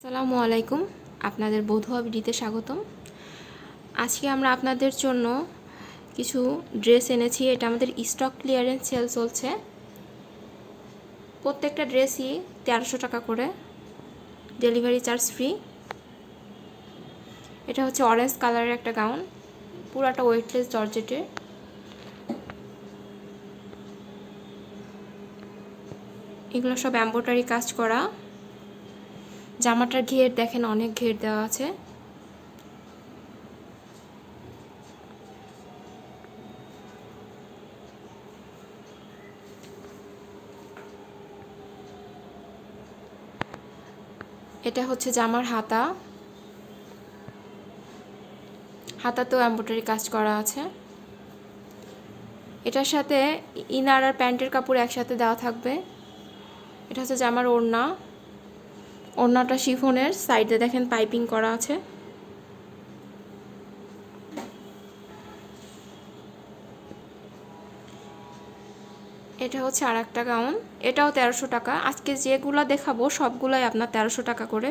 আসসালামু আলাইকুম। আপনাদের বধুয়া বিডিতে স্বাগতম। আজকে আমরা আপনাদের জন্য কিছু ড্রেস এনেছি। এটা আমাদের স্টক ক্লিয়ারেন্স সেল চলছে। প্রত্যেকটা ড্রেসই তেরোশো টাকা করে। ডেলিভারি চার্জ ফ্রি এটা হচ্ছে অরেঞ্জ কালারের একটা গাউন পুরাটা ওয়েটলেস জর্জেটের। এগুলো সব এম্ব্রয়ডারি কাজ করা। জামাটার ঘের দেখেন, অনেক ঘের দেওয়া আছে। এটা হচ্ছে জামার হাতা। হাতাতেও এম্ব্রয়ডারি কাজ করা আছে। এটার সাথে ইনার আর প্যান্টের কাপড় একসাথে দেওয়া থাকবে। এটা হচ্ছে জামার ওড়না। ওড়নাটা শিফনের সাইডে দেখেন পাইপিং করা আছে। এটা হচ্ছে আর একটা গাউন, এটাও তেরোশো টাকা। আজকে যেগুলো দেখাবো, সবগুলোই আপনার তেরোশো টাকা করে।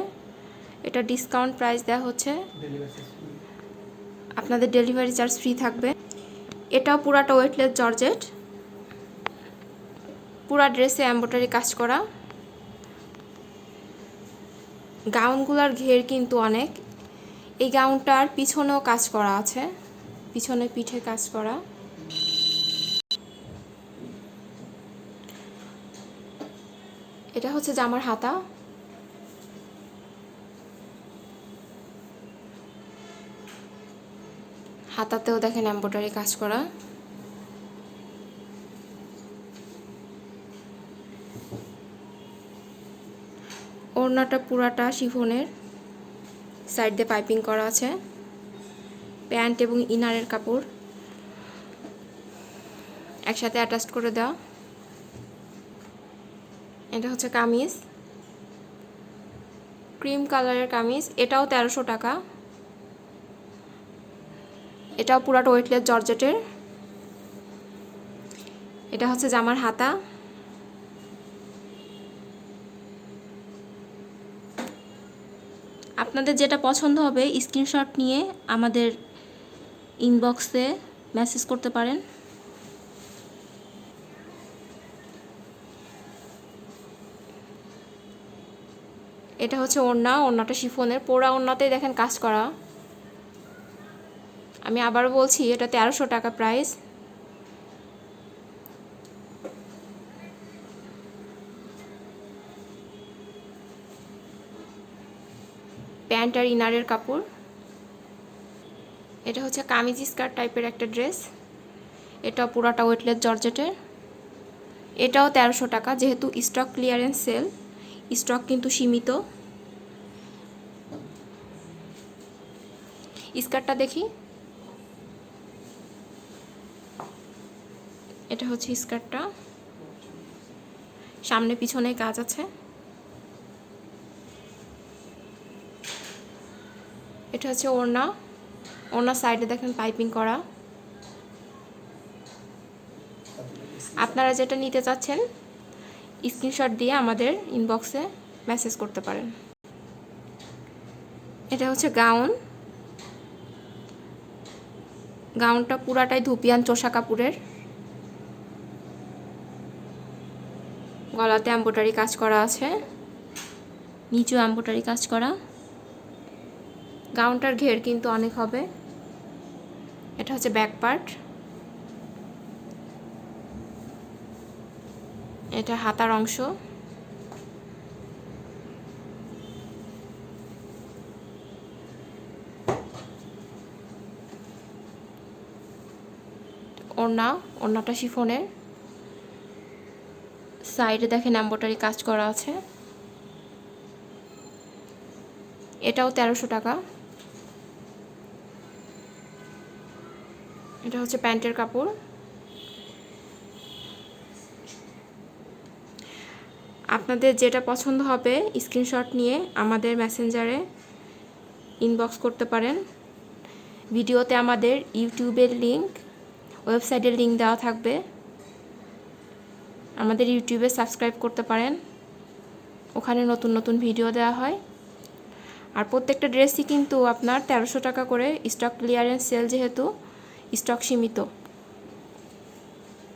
এটা ডিসকাউন্ট প্রাইস দেওয়া হচ্ছে। আপনাদের ডেলিভারি চার্জ ফ্রি থাকবে। এটাও পুরাটা ওয়েটলেস জর্জেট। পুরা ড্রেসে এম্ব্রয়ডারি কাজ করা। গাউনগুলোর ঘের কিন্তু অনেক। এই গাউনটার পিছনেও কাজ করা আছে, পিছনে পিঠে কাজ করা। এটা হচ্ছে জামার হাতা। হাতাতেও দেখেন এম্ব্রয়ডারি কাজ করা। ওড়নাটা পুরাটা শিফনের সাইড দিয়ে পাইপিং করা আছে। প্যান্ট এবং ইনারের কাপড় একসাথে অ্যাটাচ করে দেওয়া। এটা হচ্ছে কামিজ। ক্রিম কালারের কামিজ। এটাও তেরোশো টাকা। এটাও পুরাটা ওয়েটলেস জর্জেটের। এটা হচ্ছে জামার হাতা। আপনাদের যেটা পছন্দ হবে স্ক্রিনশট নিয়ে আমাদের ইনবক্সে মেসেজ করতে পারেন। এটা হচ্ছে ওড়না, ওড়নাটা শিফনের। পোড়া ওড়নাতেই দেখেন কাজ করা। আমি আবার বলছি, এটা তেরোশো টাকা প্রাইস প্যান্ট আর ইনারের কাপড়। এটা হচ্ছে কামিজ স্কার্ট টাইপের একটা ড্রেস। এটা পুরাটা ওয়েটলেস জর্জেটের। এটাও তেরোশো টাকা, যেহেতু স্টক ক্লিয়ারেন্স সেল, স্টক কিন্তু সীমিত। স্কার্টটা দেখি। এটা হচ্ছে স্কার্টটা। সামনে পিছনে কাজ আছে। এটা হচ্ছে ওড়না। ওড়নার সাইডে দেখেন পাইপিং করা। আপনারা যেটা নিতে চাচ্ছেন স্ক্রিনশট দিয়ে আমাদের ইনবক্সে মেসেজ করতে পারেন। এটা হচ্ছে গাউন গাউনটা পুরাটাই ধুপিয়ান চোষা কাপড়ের। গলাতে এম্ব্রয়ডারি কাজ করা আছে। নিচু এম্ব্রয়ডারি কাজ করা। গাউনটার ঘের কিন্তু অনেক হবে। এটা হচ্ছে ব্যাক পার্ট এটা হাতার অংশ। ওড়না, ওড়নাটা শিফনের। সাইডে দেখেন এম্ব্রয়ডারি কাজ করা আছে। এটাও তেরোশো টাকা। এটা হচ্ছে প্যান্টের কাপড়। আপনাদের যেটা পছন্দ হবে, স্ক্রিনশট নিয়ে আমাদের মেসেঞ্জারে ইনবক্স করতে পারেন। ভিডিওতে আমাদের ইউটিউবের লিঙ্ক ওয়েবসাইটের লিঙ্ক দেওয়া থাকবে। আমাদের ইউটিউবে সাবস্ক্রাইব করতে পারেন। ওখানে নতুন নতুন ভিডিও দেওয়া হয়। আর প্রত্যেকটা ড্রেসই কিন্তু আপনার তেরোশো টাকা করে স্টক ক্লিয়ারেন্স সেল যেহেতু স্টক সীমিত।